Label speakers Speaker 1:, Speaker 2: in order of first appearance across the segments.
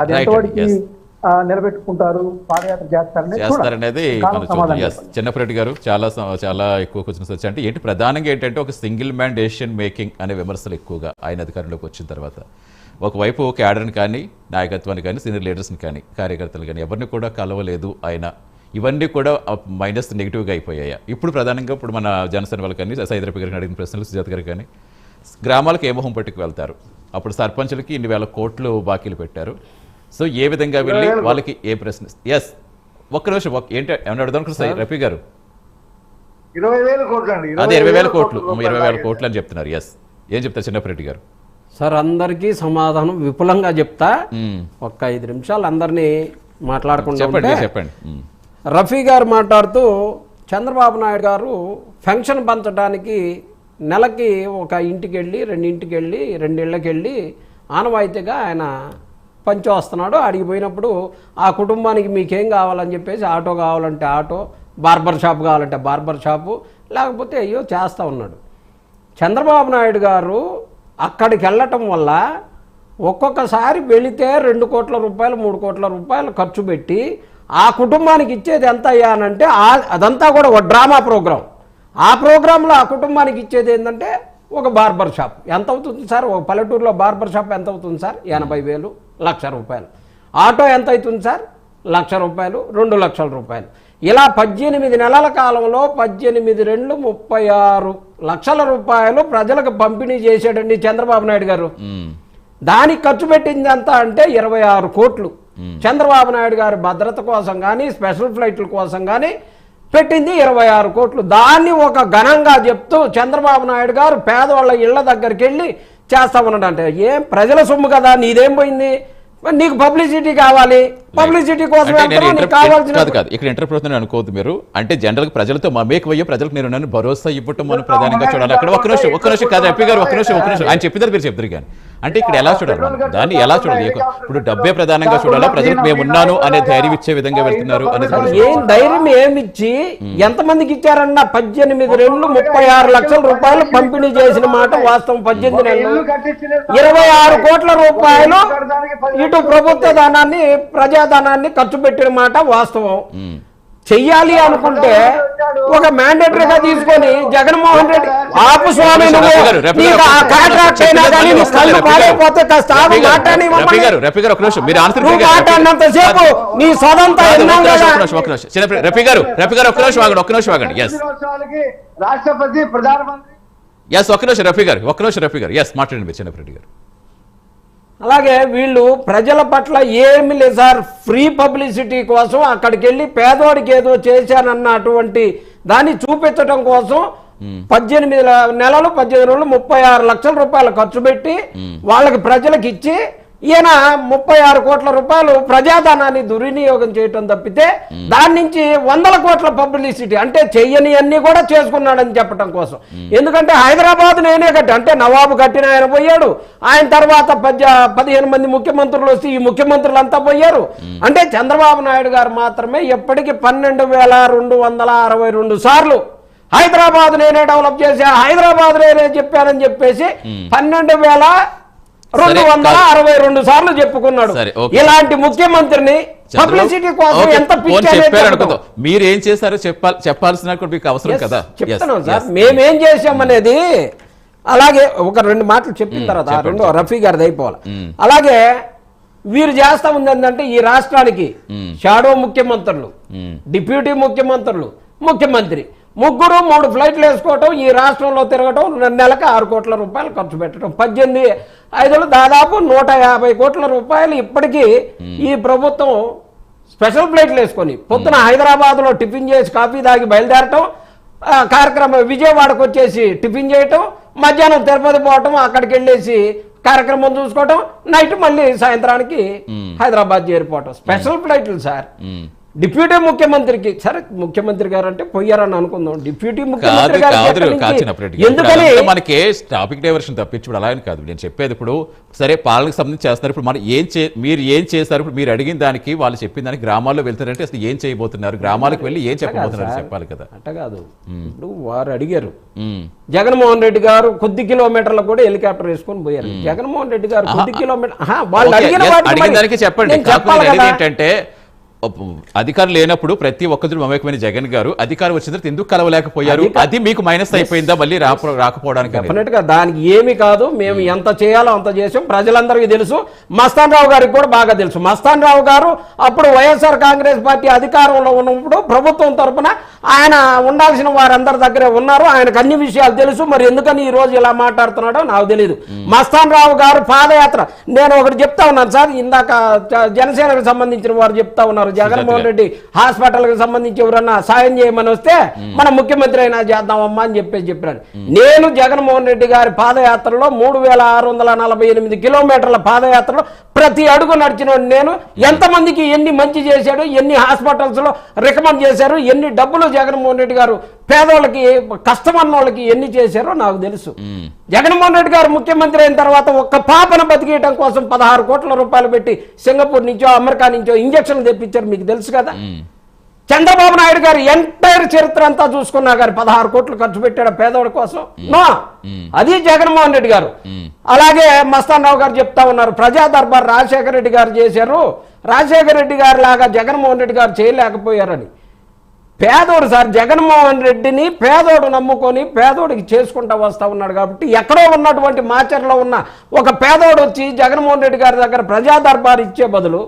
Speaker 1: అది ఎంతవరకు నిలబెట్టుకుంటారు పాదయాత్ర చేస్తారనేది
Speaker 2: చిన్నప్పరెడ్డి గారు చాలా చాలా ఎక్కువ క్వశ్చన్స్ వచ్చాయి. అంటే ఏంటి ప్రధానంగా ఏంటంటే ఒక సింగిల్ మ్యాన్ డెసిషన్ మేకింగ్ అనే విమర్శలు ఎక్కువగా ఆయన అధికారంలోకి వచ్చిన తర్వాత. ఒకవైపు క్యాడర్ని కానీ నాయకత్వాన్ని కానీ సీనియర్ లీడర్స్ని కానీ కార్యకర్తలు కానీ ఎవరిని కూడా కలవలేదు ఆయన. ఇవన్నీ కూడా మైనస్ నెగిటివ్గా అయిపోయాయి? ఇప్పుడు ప్రధానంగా ఇప్పుడు మన జనసేన వాళ్ళు కానీ సైదరపి గారిని అడిగిన ప్రశ్నలు సుజాత గారు కానీ గ్రామాలకు ఏ మొహం పట్టుకు వెళ్తారు? అప్పుడు సర్పంచులకి ఇన్ని వేల కోట్లు బాకీలు పెట్టారు. సో ఏ విధంగా వెళ్ళి వాళ్ళకి ఏ ప్రశ్న ఎస్ ఒక్క నిమిషం ఏంటి ఏమన్నా అడుగుదాం అనుకుంటున్నా? రఫీ గారు.
Speaker 3: ఇరవై వేల కోట్లు అండి
Speaker 2: అదే ఇరవై వేల కోట్లు ఇరవై వేల కోట్లు అని చెప్తున్నారు. ఎస్ ఏం చెప్తారు చిన్నప్పరెడ్డి గారు?
Speaker 4: సార్ అందరికీ సమాధానం విపులంగా చెప్తా.
Speaker 2: మ్మ్.
Speaker 4: ఒక్క ఐదు నిమిషాలు అందరినీ మాట్లాడకుండా
Speaker 2: చెప్పండి మ్మ్.
Speaker 4: రఫీ గారు మాట్లాడుతూ చంద్రబాబు నాయుడు గారు పెన్షన్ పంచడానికి నెలకి ఒక ఇంటికి వెళ్ళి రెండింటికి వెళ్ళి రెండిళ్ళకి వెళ్ళి ఆనవాయితీగా ఆయన పంచి వస్తున్నాడు అడిగి పోయినప్పుడు ఆ కుటుంబానికి మీకేం కావాలని చెప్పేసి ఆటో కావాలంటే ఆటో బార్బర్ షాప్ కావాలంటే బార్బర్ షాపు లేకపోతే అయ్యో చేస్తూ ఉన్నాడు. చంద్రబాబు నాయుడు గారు అక్కడికి వెళ్ళటం వల్ల ఒక్కొక్కసారి వెళితే రెండు కోట్ల రూపాయలు మూడు కోట్ల రూపాయలు ఖర్చు పెట్టి ఆ కుటుంబానికి ఇచ్చేది ఎంత అయ్యానంటే అదంతా కూడా ఒక డ్రామా ప్రోగ్రాం. ఆ ప్రోగ్రాంలో ఆ కుటుంబానికి ఇచ్చేది ఏంటంటే ఒక బార్బర్ షాప్. ఎంత అవుతుంది సార్? ఒక పల్లెటూరులో బార్బర్ షాప్ ఎంత అవుతుంది సార్? ఎనభై వేలు లక్ష రూపాయలు. ఆటో ఎంత అవుతుంది సార్? లక్ష రూపాయలు రెండు లక్షల రూపాయలు. ఇలా పద్దెనిమిది నెలల కాలంలో పద్దెనిమిది రెండు ముప్పై ఆరు లక్షల రూపాయలు ప్రజలకు పంపిణీ చేశాడండి చంద్రబాబు నాయుడు గారు. దానికి ఖర్చు పెట్టింది ఎంత అంటే ఇరవై ఆరు కోట్లు. చంద్రబాబు నాయుడు గారి భద్రత కోసం కానీ స్పెషల్ ఫ్లైట్ల కోసం కానీ పెట్టింది ఇరవై ఆరు కోట్లు. దాన్ని ఒక ఘనంగా చెప్తూ చంద్రబాబు నాయుడు గారు పేదవాళ్ళ ఇళ్ళ దగ్గరికి వెళ్ళి చేస్తామన్నాడు అంటే ఏం ప్రజల సొమ్ము కదా నీదేం పోయింది? నీకు పబ్లిసిటీ కావాలి. పబ్లిసిటీ కోసం
Speaker 2: ఇక్కడ ఇంటర్ప్రిట్ అనుకోవద్దు మీరు. అంటే జనరల్గా ప్రజలతో మమేక అయ్యే ప్రజలకు నేను నన్ను భరోసా ఇవ్వటం మనం ప్రధానంగా చూడాలి. అక్కడ ఒక్క నిమిషం ఒక్క నిమిషం కాదు. ఎప్పి గారు ఒక్క నిమిషం ఒక్క నిమిషం. ఆయన చెప్పిదారు మీరు చెప్తారు కానీ. అంటే ఇక్కడ ఎలా చూడాలి మనం? దాన్ని ఎలా చూడాలి? ఇప్పుడు డబ్బే ప్రధానంగా చూడాలా? ప్రజలకు మేము ఉన్నాను అనే ధైర్యం ఇచ్చే విధంగా వెళ్తున్నారు అనేది
Speaker 4: ఏం ధైర్యం ఏమిచ్చి ఎంతమందికి ఇచ్చారన్న పద్దెనిమిది రెండు ముప్పై ఆరు లక్షల రూపాయలు పంపిణీ చేసిన మాట వాస్తవం పద్దెనిమిది నెలలు ఇరవై ఆరు కోట్ల రూపాయలు ఇటు ప్రభుత్వ ధనాన్ని ప్రజాధనాన్ని ఖర్చు పెట్టిన మాట వాస్తవం. చెయ్యాలి అనుకుంటే ఒక మ్యాండేటరీగా తీసుకొని జగన్మోహన్ రెడ్డి ఆపు స్వామి నీ సొంత
Speaker 2: రఫీ గారు రఫీ గారు ఒక్క నిమిషం ఆగండి ఒక్క నిమిషం ఆగండి. ఎస్
Speaker 3: రాష్ట్రపతి ప్రధానమంత్రి
Speaker 2: ఎస్ ఒక్క నిమిషం రఫీ గారు ఒక్క నిమిషం రఫీ గారు ఎస్ మాట్లాడండి మీరు చిన్నప్పరెడ్డి గారు
Speaker 4: అలాగే వీళ్ళు ప్రజల పట్ల ఏమి లేదు సార్ ఫ్రీ పబ్లిసిటీ కోసం అక్కడికి వెళ్ళి పేదవాడికి ఏదో చేశానన్న అటువంటి దాన్ని చూపించడం కోసం పద్దెనిమిది నెలలు పద్దెనిమిది రోజులు ముప్పై ఆరు లక్షల రూపాయలు ఖర్చు పెట్టి వాళ్ళకి ప్రజలకు ఇచ్చి ఈయన ముప్పై ఆరు కోట్ల రూపాయలు ప్రజాధనాన్ని దుర్వినియోగం చేయటం తప్పితే దాని నుంచి వందల కోట్ల పబ్లిసిటీ అంటే చెయ్యని అన్ని కూడా చేసుకున్నాడని చెప్పడం కోసం. ఎందుకంటే హైదరాబాద్ నేనే కట్టి అంటే నవాబు కట్టిన ఆయన పోయాడు. ఆయన తర్వాత పదిహేను మంది ముఖ్యమంత్రులు వస్తే ఈ ముఖ్యమంత్రులంతా పోయారు. అంటే చంద్రబాబు నాయుడు గారు మాత్రమే ఎప్పటికీ పన్నెండు వేల రెండు వందల అరవై రెండు సార్లు హైదరాబాద్ నేనే డెవలప్ చేశా హైదరాబాద్ నేనే చెప్పానని చెప్పేసి పన్నెండు వేల రెండు వందల అరవై రెండు సార్లు చెప్పుకున్నాడు. ఇలాంటి ముఖ్యమంత్రిని పబ్లిసిటీ కోసం ఎంత
Speaker 2: మీరు ఏం చేశారో చెప్పాలి చెప్పాల్సిన మీకు అవసరం కదా
Speaker 4: చెప్తున్నాం
Speaker 2: Yes,
Speaker 4: సార్. మేమేం చేసామనేది అలాగే ఒక రెండు మాటలు చెప్పిన తర్వాత ఆ
Speaker 2: చెప్పండి,
Speaker 4: రెండు రఫీ గారిది అయిపోవాలి
Speaker 2: మ్మ్.
Speaker 4: అలాగే వీరు చేస్తా ఉంది ఏంటంటే ఈ రాష్ట్రానికి
Speaker 2: మ్మ్.
Speaker 4: షాడో ముఖ్యమంత్రులు. డిప్యూటీ ముఖ్యమంత్రులు ముఖ్యమంత్రి ముగ్గురు మూడు ఫ్లైట్లు వేసుకోవటం ఈ రాష్ట్రంలో తిరగటం నెలకు ఆరు కోట్ల రూపాయలు ఖర్చు పెట్టడం పద్దెనిమిది ఐదులు దాదాపు నూట యాభై కోట్ల రూపాయలు ఇప్పటికీ ఈ ప్రభుత్వం స్పెషల్ ఫ్లైట్లు వేసుకొని పొద్దున హైదరాబాద్లో టిఫిన్ చేసి కాఫీ తాగి బయలుదేరటం కార్యక్రమం విజయవాడకు వచ్చేసి టిఫిన్ చేయటం మధ్యాహ్నం తిరుపతి పోవటం అక్కడికి వెళ్ళేసి కార్యక్రమం చూసుకోవటం నైట్ మళ్ళీ సాయంత్రానికి హైదరాబాద్ చేరిపోవటం. స్పెషల్ ఫ్లైట్లు సార్. డిప్యూటీ ముఖ్యమంత్రికి సరే ముఖ్యమంత్రి గారు అంటే పోయారని అనుకుందాం. డిప్యూటీ ముఖ్యమంత్రి ఎందుకని
Speaker 2: మనకి టాపిక్ డైవర్షన్ తప్పించి ఇప్పుడు అలా అని కాదు. నేను చెప్పేది ఇప్పుడు సరే పాలనకు సంబంధించి చేస్తున్నారు. ఇప్పుడు మనం ఏం చే మీరు ఏం చేస్తారు ఇప్పుడు మీరు అడిగిన దానికి వాళ్ళు చెప్పిన దానికి గ్రామాల్లో వెళ్తారంటే అసలు ఏం చేయబోతున్నారు? గ్రామాలకు వెళ్ళి ఏం చెప్పబోతున్నారు. చెప్పాలి కదా.
Speaker 4: అట్ట కాదు. ఇప్పుడు వారు అడిగారు. జగన్మోహన్ రెడ్డి గారు కొద్ది కిలోమీటర్లు కూడా హెలికాప్టర్ వేసుకొని పోయారు. జగన్మోహన్ రెడ్డి గారు కొద్ది కిలోమీటర్ వాళ్ళు అడిగిన
Speaker 2: దానికి చెప్పండి. ఏంటంటే అధికారం లేనప్పుడు ప్రతి ఒక్కరు మమేకమైన జగన్ గారు అధికారం వచ్చిన తర్వాత ఎందుకు కలవలేకపోయారు? అది మీకు మైనస్ అయిపోయిందా మళ్ళీ రాకపోవడానికి.
Speaker 4: డెఫినెట్గా దానికి ఏమి కాదు. మేము ఎంత చేయాలో అంత చేసాం. ప్రజలందరికీ తెలుసు. మస్తాన్ రావు గారికి కూడా బాగా తెలుసు. మస్తాన్ రావు గారు అప్పుడు వైఎస్ఆర్ కాంగ్రెస్ పార్టీ అధికారంలో ఉన్నప్పుడు ప్రభుత్వం తరపున ఆయన ఉండాల్సిన వారందరి దగ్గరే ఉన్నారు. ఆయనకు అన్ని విషయాలు తెలుసు. మరి ఎందుకని ఈ రోజు ఇలా మాట్లాడుతున్నాడో నాకు తెలియదు మస్తాన్ రావు గారు పాదయాత్ర. నేను ఒకటి చెప్తా ఉన్నాను సార్. ఇందాక జనసేనకు సంబంధించిన వారు చెప్తా ఉన్నారు. జగన్మోహన్ రెడ్డి హాస్పిటల్కి సంబంధించి ఎవరన్నా సాయం చేయమని వస్తే మన ముఖ్యమంత్రి అయినా చేద్దామమ్మా అని చెప్పేసి చెప్పాను నేను జగన్మోహన్ రెడ్డి గారి పాదయాత్రలో మూడు వేల ఆరు వందల నలభై ఎనిమిది కిలోమీటర్ల పాదయాత్రలో ప్రతి అడుగు నడిచిన నేను. ఎంతమందికి ఎన్ని మంచి చేశాడు ఎన్ని హాస్పిటల్స్లో రికమెండ్ చేశారు ఎన్ని డబ్బులు జగన్మోహన్ రెడ్డి గారు పేదోళ్ళకి కష్టమన్న వాళ్ళకి ఎన్ని చేశారో నాకు తెలుసు. జగన్మోహన్ రెడ్డి గారు ముఖ్యమంత్రి అయిన తర్వాత ఒక్క పాపను బతికేయడం కోసం పదహారు కోట్ల రూపాయలు పెట్టి సింగపూర్ నుంచో అమెరికా నుంచో ఇంజక్షన్లు తెప్పించారు. మీకు తెలుసు కదా? చంద్రబాబు నాయుడు గారు ఎంటైర్ చరిత్ర అంతా చూసుకున్నా గారు పదహారు కోట్లు ఖర్చు పెట్టాడు పేదవాడి కోసం. నో? అది జగన్మోహన్ రెడ్డి గారు. అలాగే మస్తాన్ రావు గారు చెప్తా ఉన్నారు ప్రజా దర్బార్ రాజశేఖర రెడ్డి గారు చేశారు. రాజశేఖర రెడ్డి గారు లాగా జగన్మోహన్ రెడ్డి గారు చేయలేకపోయారని. పేదోడు సార్ జగన్మోహన్ రెడ్డిని పేదోడు నమ్ముకొని పేదోడికి చేసుకుంటా వస్తా ఉన్నాడు కాబట్టి ఎక్కడో ఉన్నటువంటి మాచర్లో ఉన్న ఒక పేదోడు వచ్చి జగన్మోహన్ రెడ్డి గారి దగ్గర ప్రజా దర్బార్ ఇచ్చే బదులు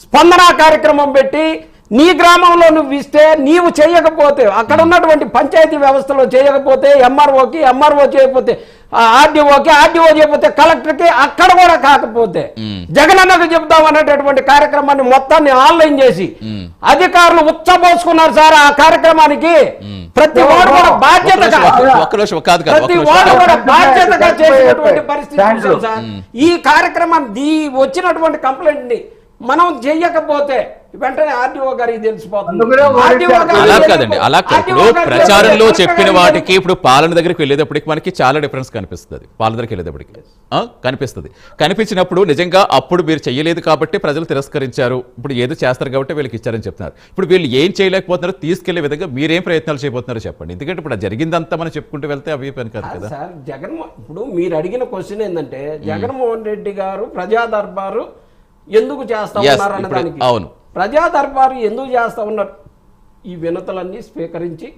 Speaker 4: స్పందన కార్యక్రమం పెట్టి నీ గ్రామంలో నువ్వు ఇస్తే నీవు చేయకపోతే అక్కడ ఉన్నటువంటి పంచాయతీ వ్యవస్థలో చేయకపోతే ఎంఆర్ఓకి ఎంఆర్ఓ చేయకపోతే ఆర్డీఓకి ఆర్డీఓ చేయకపోతే కలెక్టర్కి అక్కడ కూడా కాకపోతే జగనన్నకు చెప్దాం అనేటటువంటి కార్యక్రమాన్ని మొత్తాన్ని ఆన్లైన్ చేసి అధికారులు ఉచ్చబోసుకున్నారు సార్ ఆ కార్యక్రమానికి. ప్రతి వాడు కూడా బాధ్యతగా
Speaker 2: కాదు,
Speaker 4: ప్రతి వాడు. కూడా బాధ్యతగా చేసినటువంటి పరిస్థితి ఈ కార్యక్రమాన్ని వచ్చినటువంటి కంప్లైంట్ని మనం చెయ్యకపోతే వెంటనే ఆర్డీఓ గారికి తెలిసిపోతుంది.
Speaker 2: అలా కాదండి. అలా కాదు. ప్రచారంలో చెప్పిన వాటికి ఇప్పుడు పాలన దగ్గరికి వెళ్ళేటప్పటికి మనకి చాలా డిఫరెన్స్ కనిపిస్తుంది. పాలన దగ్గరికి వెళ్ళేటప్పటికి. ఆ? కనిపిస్తుంది. కనిపించినప్పుడు నిజంగా అప్పుడు మీరు చేయలేదు కాబట్టి ప్రజలు తిరస్కరించారు. ఇప్పుడు ఏదో చేస్తారు కాబట్టి వీళ్ళకి ఇచ్చారని చెప్తున్నారు. ఇప్పుడు వీళ్ళు ఏం చేయలేకపోతున్నారో తీసుకెళ్ళే విధంగా మీరేం ప్రయత్నాలు చేయబోతున్నారో చెప్పండి. ఎందుకంటే ఇప్పుడు ఆ జరిగిందంతా మనం చెప్పుకుంటూ వెళ్తే అవి పని కాదు
Speaker 4: కాదు
Speaker 2: కదా.
Speaker 4: సార్ జగన్మోహన్ ఇప్పుడు మీరు అడిగిన క్వశ్చన్ ఏంటంటే జగన్మోహన్ రెడ్డి గారు ప్రజా దర్బారు ఎందుకు చేస్తా ఉన్నారు అన్నదానికి
Speaker 2: అవును.
Speaker 4: ప్రజా దర్బారు ఎందుకు చేస్తా ఉన్నారు ఈ వినతులన్నీ స్వీకరించి.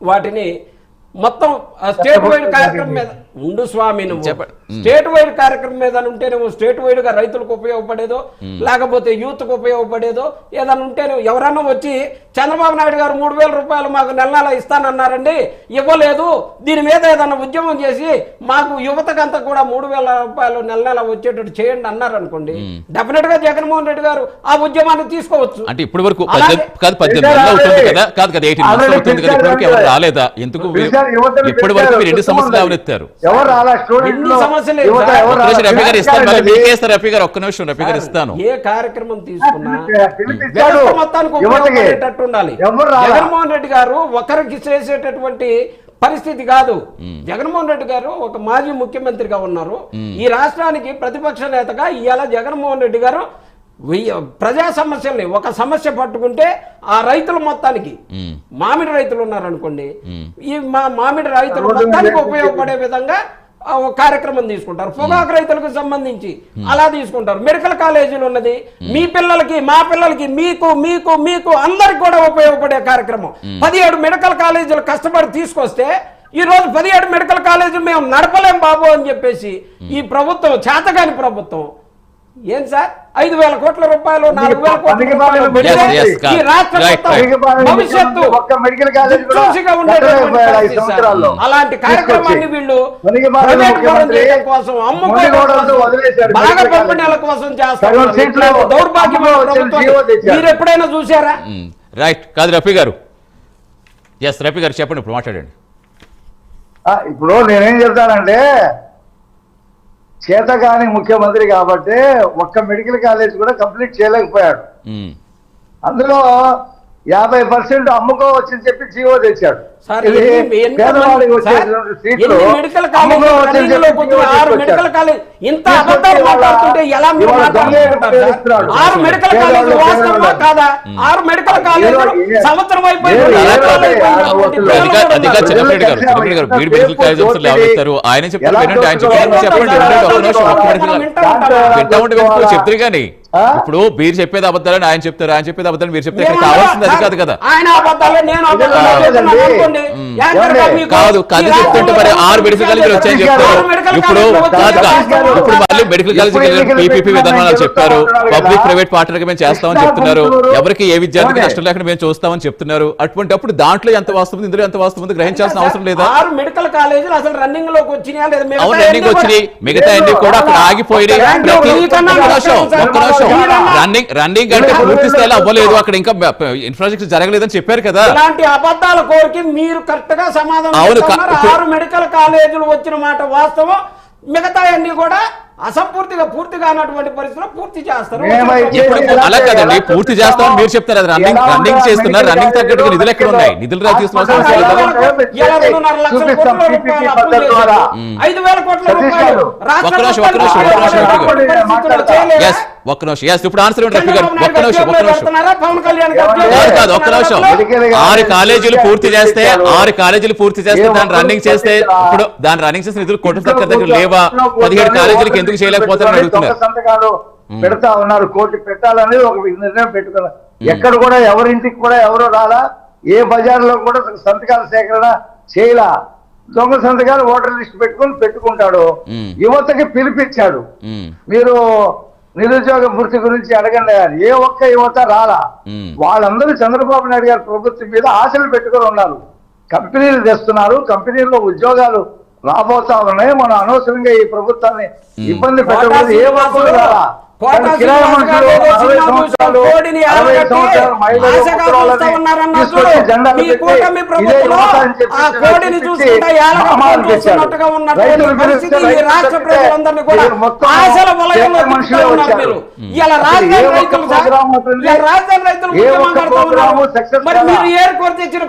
Speaker 4: వాటిని మొత్తం స్టేట్ వైడ్ కార్యక్రమం మీద ఉండు స్వామి నువ్వు
Speaker 2: చెప్పండి.
Speaker 4: స్టేట్ వైడ్ కార్యక్రమం మీద ఉంటే నువ్వు స్టేట్ వైడ్గా రైతులకు ఉపయోగపడేదో లేకపోతే యూత్కు ఉపయోగపడేదో ఏదైనా ఉంటే నువ్వు ఎవరన్నా వచ్చి చంద్రబాబు నాయుడు గారు మూడు వేల రూపాయలు మాకు నెల నెల ఇస్తానన్నారండి ఇవ్వలేదు. దీని మీద ఏదైనా ఉద్యమం చేసి మాకు యువతకంతా కూడా మూడు వేల రూపాయలు నెల నెల వచ్చేటట్టు చేయండి అన్నారు అనుకోండి డెఫినెట్గా జగన్మోహన్ రెడ్డి గారు ఆ ఉద్యమాన్ని తీసుకోవచ్చు.
Speaker 2: అంటే ఇప్పటి వరకు
Speaker 4: అలాగే-
Speaker 2: కాదు పద్దెనిమిది నెలలు అవుతుంది కదా? కాదు కదా ఎయిటీన్ మంత్స్
Speaker 3: ఆల్రెడీ
Speaker 2: అవుతుంది కదా ఇప్పటివరకు ఎవరు రాలేదా? ఎందుకు ఇప్పటి వరకు మీరు ఎన్ని
Speaker 3: పిలిచారు,
Speaker 2: సమస్యలు
Speaker 3: ఉత్తమం
Speaker 2: లేవనెత్తారు
Speaker 3: ఎవరు రాలా? స్టూడెంట్
Speaker 2: రఫీ గారు ఇస్తాను. మళ్ళీ
Speaker 3: పిలిచారండి.
Speaker 2: మీకేస్తారు రఫీ గారు ఒక్క నిమిషం. రఫీ గారు ఇస్తాను.
Speaker 4: ఏ కార్యక్రమం తీసుకున్నా
Speaker 3: పిలిపించాడు.
Speaker 4: వ్యవస్థ మొత్తానికి
Speaker 3: యువతకి
Speaker 4: ఉపయోగపడేటట్టు ఉండాలి? జగన్మోహన్ రెడ్డి గారు ఒకరికి చేసేటటువంటి పరిస్థితి కాదు. జగన్మోహన్ రెడ్డి గారు ఒక మాజీ ముఖ్యమంత్రిగా ఉన్నారు. ఈ రాష్ట్రానికి ప్రతిపక్ష నేతగా ఇవాళ జగన్మోహన్ రెడ్డి గారు ప్రజా సమస్యల్ని ఒక సమస్య పట్టుకుంటే ఆ రైతుల మొత్తానికి. మామిడి రైతులు ఉన్నారనుకోండి ఈ మా మామిడి రైతులు మొత్తానికి ఉపయోగపడే విధంగా కార్యక్రమం తీసుకుంటారు. పొగాకు రైతులకు సంబంధించి అలా తీసుకుంటారు. మెడికల్ కాలేజీలు ఉన్నది. మీ పిల్లలకి మా పిల్లలకి మీకు మీకు మీకు అందరికి కూడా ఉపయోగపడే కార్యక్రమం. పదిహేడు మెడికల్ కాలేజీలు కష్టపడి తీసుకొస్తే ఈ రోజు పదిహేడు మెడికల్ కాలేజీలు మేము నడపలేం బాబు అని చెప్పేసి ఈ ప్రభుత్వం చేతగాని ప్రభుత్వం ఏం సార్? ఐదు వేల కోట్ల రూపాయలు నాలుగు వేల కోట్ల రూపాయలు. ఈ రాష్ట్ర భవిష్యత్తు చూసిగా ఉండేటటువంటి. అలాంటి కార్యక్రమాన్ని. వీళ్ళు చేయడం కోసం అమ్ముకోవడం బాగా పంపిణీల. కోసం చేస్తారు దౌర్భాగ్యమైన. మీరు ఎప్పుడైనా చూసారా.
Speaker 2: రైట్ కాదు రఫీ గారు. ఎస్ రఫీ గారు చెప్పండి ఇప్పుడు మాట్లాడండి.
Speaker 3: ఇప్పుడు నేనేం చెప్తానంటే చేతగాని ముఖ్యమంత్రి కాబట్టి ఒక్క మెడికల్ కాలేజ్ కూడా కంప్లీట్ చేయలేకపోయాడు. అందులో యాభై పర్సెంట్ చెప్పి జీవో తెచ్చాడు. అమ్ముకోవచ్చని
Speaker 4: రన్నింగ్లో
Speaker 3: చెప్పి జీవో
Speaker 4: ఇంత అబద్ధాలు
Speaker 3: ఇవాళ-
Speaker 4: మాట్లాడుతుంటే ఎలా మీరు. ఆరు మెడికల్ కాలేజీలు వాస్తవమా. కాదా? ఆరు కాలేజీలు సంవత్సరం అయిపోయింది.
Speaker 2: ఆయన ఆయన చెప్తారు చెప్పండి. కానీ? ఇప్పుడు మీరు చెప్పేది అబద్ధాలని ఆయన చెప్తారు ఆయన చెప్పేది అబద్ధాలు మీరు చెప్తే? కావాల్సింది అది కాదు కదా.
Speaker 4: ఆయన అబద్ధాలే నేను అబద్ధాలే
Speaker 3: కాదు.
Speaker 2: కథ చెప్తుంటే మరి ఆరు మెడికల్ కాలేజీలు వచ్చాయని చెప్తారు. ఇప్పుడు. ఇప్పుడు మళ్ళీ మెడికల్ కాలేజీ పీపీపీ విధానాలు చెప్పారు పబ్లిక్ ప్రైవేట్ పార్ట్నర్గా మేము చేస్తామని చెప్తున్నారు. ఎవరికి ఏ విద్యార్థికి? నష్టం లేకుండా మేము చూస్తామని చెప్తున్నారు. అటువంటి అప్పుడు దాంట్లో ఎంత వాస్తవం ఉంది, ఇందులో ఎంత వాస్తవం ఉంది? గ్రహించాల్సిన అవసరం లేదా?
Speaker 4: ఆరు మెడికల్ కాలేజీలు అసలు రన్నింగ్లోకి వచ్చినాయా లేదా?
Speaker 2: రన్నింగ్
Speaker 4: అన్ని
Speaker 2: వచ్చినాయి.
Speaker 4: కూడా-
Speaker 2: మిగతా అన్ని కూడా అక్కడ ఆగిపోయినాయి. ఒక్క నిమిషం. రన్నింగ్ రన్నింగ్ అంటే పూర్తి స్థాయిలో అవ్వలేదు. అక్కడ ఇంకా ఇన్ఫ్రాస్ట్రక్చర్ జరగలేదని చెప్పారు కదా.
Speaker 4: ఇలాంటి అబద్ధాల కోరికి మీరు కరెక్ట్గా సమాధానం ఆరు మెడికల్ కాలేజీలు వచ్చిన మాట వాస్తవం. మిగతా అన్ని కూడా అసంపూర్తిగా పూర్తిగా అన్నటువంటి పరిస్థితిలో పూర్తి చేస్తారు.
Speaker 2: అలా కదండి పూర్తి చేస్తామని మీరు చెప్తారు. అది రన్నింగ్ రన్నింగ్ చేస్తున్నారు. రన్నింగ్ తగ్గట్టుగా
Speaker 3: కాలేజీలో
Speaker 2: నిధులు ఎక్కడ ఉన్నాయి? నిధులు రా అవసరం
Speaker 4: ఐదు వేల కోట్లు- రూపాయలు.
Speaker 2: ఒక్క నిమిషం? ఎస్ ఇప్పుడు ఆన్సర్ ఇవ్వండి ఒక్క నిమిషం ఒక్క నిమిషం.
Speaker 3: కాదు,
Speaker 2: ఒక్క నిమిషం. ఆరు కాలేజీలు పూర్తి చేస్తే. ఆరు కాలేజీలు పూర్తి చేస్తే దాన్ని రన్నింగ్ చేస్తే? ఇప్పుడు దాన్ని రన్నింగ్ చేసిన నిధులు కోట్ల
Speaker 3: ఇంట్లో
Speaker 2: దగ్గర లేవా? పదిహేడు కాలేజీలకు ఎందుకు చేయలేకపోతారని అడుగుతున్నారు.
Speaker 3: పెడతా ఉన్నారు. కోటి పెట్టాలనేది ఒక నిర్ణయం పెట్టుకున్నారు. ఎక్కడ కూడా ఎవరింటికి కూడా ఎవరు రాలా? ఏ బజార్లో కూడా సంతకాల సేకరణ చేయలా? దొంగ సంతకాలు ఓటర్ లిస్ట్ పెట్టుకొని పెట్టుకుంటాడు. యువతకి పిలిపించాడు మీరు నిరుద్యోగ వృత్తి గురించి అడగండి ఏ ఒక్క యువత రాలా. వాళ్ళందరూ చంద్రబాబు నాయుడు గారి ప్రభుత్వం మీద ఆశలు పెట్టుకొని ఉన్నారు. కంపెనీలు తెస్తున్నారు. కంపెనీల్లో ఉద్యోగాలు రాబోతా ఉన్నాయి. మనం అనవసరంగా ఈ ప్రభుత్వాన్ని ఇబ్బంది పెట్టకూడదు. ఏ ఒక్కరు రాలా.
Speaker 4: కోడిని చూసుకుంటా ఏళ్ళ ఉన్నటువంటి పరిస్థితి ఈ రాష్ట్ర ప్రజలందరినీ కూడా ఆశల వలయంలో
Speaker 3: మనుషులే వచ్చారు.
Speaker 4: ఇలా రాజధాని రైతులు రాజధాని రైతులు ఉద్యమం ఉన్నారు మరి? మీరు ఏర్పాటు తెచ్చిన?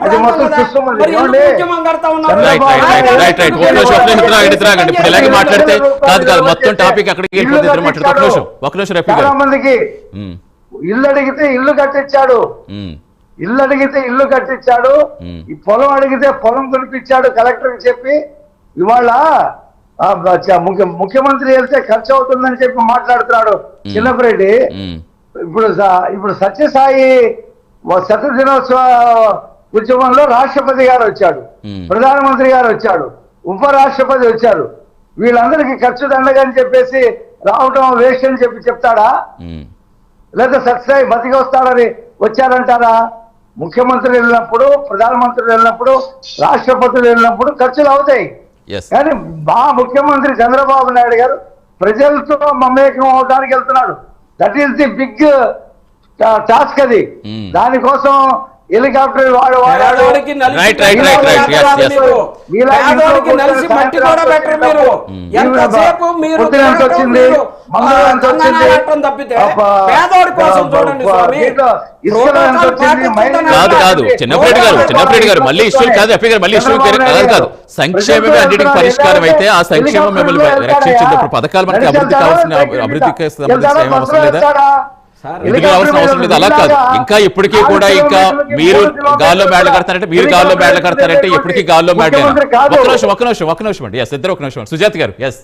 Speaker 4: ఉద్యమం కడతా ఉన్నారు?
Speaker 2: మాట్లాడితే కాదు కాదు మొత్తం టాపిక్ అక్కడికి నిమిషం
Speaker 3: చాలా మందికి ఇల్లు అడిగితే ఇల్లు కట్టించాడు. ఇల్లు అడిగితే ఇల్లు కట్టించాడు. ఈ పొలం అడిగితే పొలం కొనిపించాడు కలెక్టర్ చెప్పి ఇవాళ ముఖ్య- ముఖ్యమంత్రి వెళ్తే ఖర్చు అవుతుందని చెప్పి మాట్లాడుతున్నాడు చిన్నపరెడ్డి. ఇప్పుడు ఇప్పుడు సత్యసాయి శత దినోత్సవ ఉద్యమంలో రాష్ట్రపతి గారు వచ్చాడు. ప్రధానమంత్రి గారు వచ్చాడు. ఉపరాష్ట్రపతి వచ్చారు. వీళ్ళందరికీ ఖర్చు దండగని చెప్పేసి రావటం వేస్ట్ అని చెప్పి చెప్తాడా. లేదా సత్యసాయి బతికి వస్తాడని వచ్చారంటారా? ముఖ్యమంత్రి వెళ్ళినప్పుడు ప్రధానమంత్రులు వెళ్ళినప్పుడు రాష్ట్రపతులు వెళ్ళినప్పుడు ఖర్చులు అవుతాయి. కానీ మా ముఖ్యమంత్రి చంద్రబాబు నాయుడు గారు ప్రజలతో మమేకం అవడానికి వెళ్తున్నాడు. That is the big task అది.
Speaker 2: Hmm.
Speaker 3: దానికోసం హెలికాప్టర్ వాడు వాడాడు
Speaker 4: పేదోడికి నలిసి
Speaker 2: Right, right, right, right. Yes, yes.
Speaker 4: మీరు.
Speaker 3: మీలాగే
Speaker 4: పేదోడికి
Speaker 3: ఇంట్లో
Speaker 4: నలిసి
Speaker 3: కూర్చొని
Speaker 4: మట్టి కూడా బెటర్ మీరు. ఎంతసేపు మీరు
Speaker 3: పొద్దున ఎంత
Speaker 4: తిరగటం,
Speaker 3: వచ్చింది?
Speaker 4: మీరు,
Speaker 3: మందులో
Speaker 4: ఆ,
Speaker 3: ఎంత
Speaker 4: చందనాలు
Speaker 3: వచ్చింది?
Speaker 4: ఆడటం తప్పితే
Speaker 3: అబ్బా,
Speaker 4: పేదోడి కోసం
Speaker 3: అబ్బా,
Speaker 4: చూడండి
Speaker 3: అబ్బా,
Speaker 4: స్వామి
Speaker 3: దీంట్లో ఇసుకలో ఎంత
Speaker 4: ప్రోటోకాల్
Speaker 3: వచ్చింది?
Speaker 4: పాటించడం
Speaker 2: కాదు
Speaker 4: అన్నా.
Speaker 2: కాదు చిన్నప్పటి గారు చిన్నప్పటి గారు మళ్ళీ ఇష్యూ కాదు గారు మళ్ళీ ఇష్యూ కాదు కాదు సంక్షేమమే అన్నిటికీ పరిష్కారం అయితే ఆ సంక్షేమం మిమ్మల్ని రక్షించింది ఇప్పుడు పథకాలు మనకి అభివృద్ధి కావాల్సిన అభివృద్ధికి సంబంధించిన ఏం అవసరం లేదా ఎందుకు అవసరం అవసరం లేదు? అలా కాదు. ఇంకా ఇప్పటికీ కూడా ఇంకా మీరు గాల్లో మేడలు కడతారంటే మీరు గాల్లో మేడలు కడతారంటే ఇప్పటికీ గాల్లో మేడలేనా? ఒక్క నిమిషం ఒక్క నిమిషం ఒక్క నిమిషం అండి. ఎస్ ఇద్దరు ఒక నిమిషం. సుజాత్ గారు ఎస్